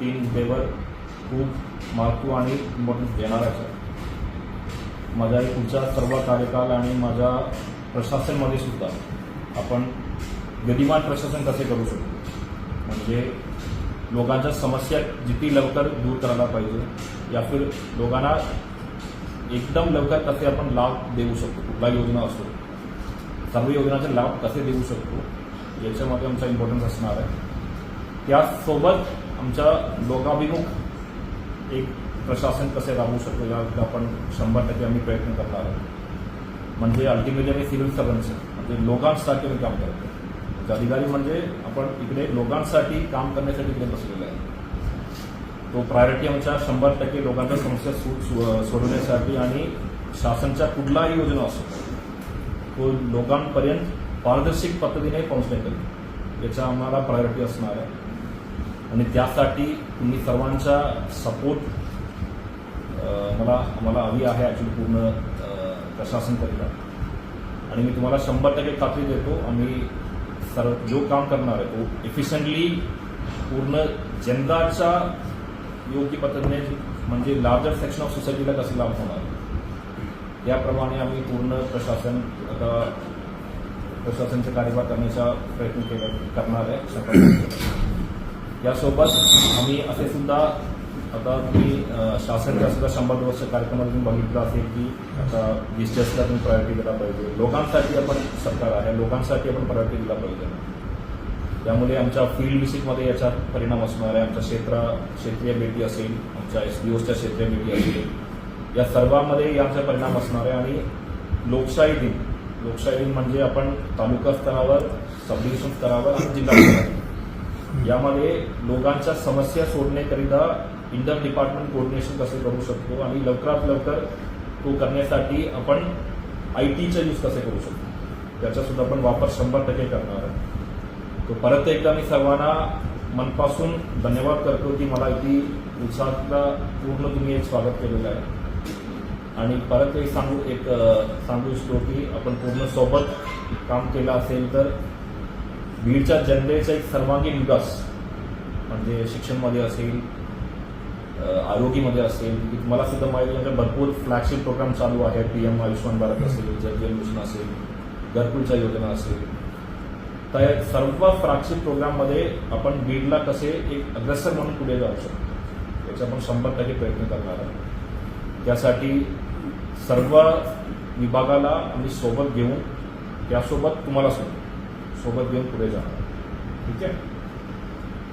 तीन पेपर खूप महत्त्व आणि इम्पॉर्टन्स देणार आहे सर माझा पुढचा सर्व कार्यकाल आणि माझ्या प्रशासनमध्ये सुद्धा आपण गतिमान प्रशासन कसे करू शकतो म्हणजे लोकांच्या समस्या जिती लवकर दूर करायला पाहिजे या फिर लोकांना एकदम लवकर कसे आपण लाभ देऊ शकतो? कुठला योजना असो सर्व योजनांचे लाभ कसे देऊ शकतो याच्यामध्ये आमचा इम्पॉर्टन्स असणार आहे. त्यासोबत आमच्या लोकाभिमुख एक प्रशासन कसे राबवू शकतो यावर आपण शंभर टक्के आम्ही प्रयत्न करणार आहोत. म्हणजे अल्टिमेटली आम्ही सिव्हिल सर्वंट्स म्हणजे लोकांसाठी आम्ही काम करतो. म्हणजे अधिकारी म्हणजे आपण इकडे लोकांसाठी काम करण्यासाठी इकडे बसलेलो आहे. तो प्रायोरिटी आमच्या शंभर टक्के लोकांच्या समस्या सोडवण्यासाठी आणि शासनच्या कुठलाही योजना असो तो लोकांपर्यंत पारदर्शक पद्धतीने पोहोचण्याकरिता याचा आम्हाला प्रायोरिटी असणार आहे. आणि त्यासाठी तुम्ही सर्वांचा सपोर्ट मला मला हवी आहे ॲक्च्युली पूर्ण प्रशासनकरिता आणि मी तुम्हाला शंभर टक्के खात्री देतो आम्ही सर्व जो काम करणार आहे तो इफिशियंटली पूर्ण जनताच्या योग्य पद्धतीने म्हणजे लार्जर सेक्शन ऑफ सोसायटीला कसं लाभ होणार? याप्रमाणे आम्ही पूर्ण प्रशासन आता प्रशासनचा कार्यभार करण्याचा प्रयत्न केला करणार आहे. सकाळी यासोबत आम्ही असे सुद्धा आता तुम्ही शासनाच्या सुद्धा शंभर दिवसच्या कार्यक्रमात तुम्ही बघितलं असेल की आता बिझनेसला तुम्ही प्रायोरिटी दिला पाहिजे. लोकांसाठी आपण सरकार आहे लोकांसाठी आपण प्रायोरिटी दिला पाहिजे. त्यामुळे आमच्या फील्ड व्हिजिटमध्ये याचा परिणाम असणार आहे. आमच्या क्षेत्र क्षेत्रीय भेटी असेल आमच्या एस डी ओच्या क्षेत्रीय भेटी असेल. या सर्वांमध्ये याचा परिणाम असणार आहे आणि लोकशाही दिन लोकशाही दिन म्हणजे आपण तालुका स्तरावर सब डिव्हिजन स्तरावर आणि जिल्हा स्तरावर. यामध्ये लोकांच्या समस्या सोडण्याकरिता इंटर डिपार्टमेंट कोऑर्डिनेशन कसे करू शकतो आणि लवकरात लवकर तो करण्यासाठी आपण आय टीचा यूज कसे करू शकतो? त्याचा सुद्धा आपण वापर शंभर टक्के करणार आहे. परत एकदा मी सर्वांना मनपासून धन्यवाद करतो की मला इथे उत्साहातला पूर्ण तुम्ही एक स्वागत केलेलं आहे. आणि परत एक सांगू एक सांगू इच्छितो की आपण पूर्ण सोबत काम केलं असेल तर बीडच्या जनतेचा एक सर्वांगीण विकास म्हणजे शिक्षणमध्ये असेल आरोग्यमध्ये आरोग्यामध्ये असेल की तुम्हाला सुद्धा माहिती आहे भरपूर फ्लॅगशिप प्रोग्राम चालू आहे पी एम आयुष्यमान भारत असेल जल जीवन मिशन असेल घरकुलच्या योजना असेल. तर सर्व फ्लॅगशिप प्रोग्राममध्ये आपण बीडला कसे एक अग्रेसर म्हणून पुढे जाऊ शकतो याचा आपण शंभर टक्के प्रयत्न करणार आहोत. त्यासाठी सर्व विभागाला आम्ही सोबत घेऊन त्यासोबत तुम्हाला सुद्धा सोबत घेऊन पुढे जाणार ठीक आहे?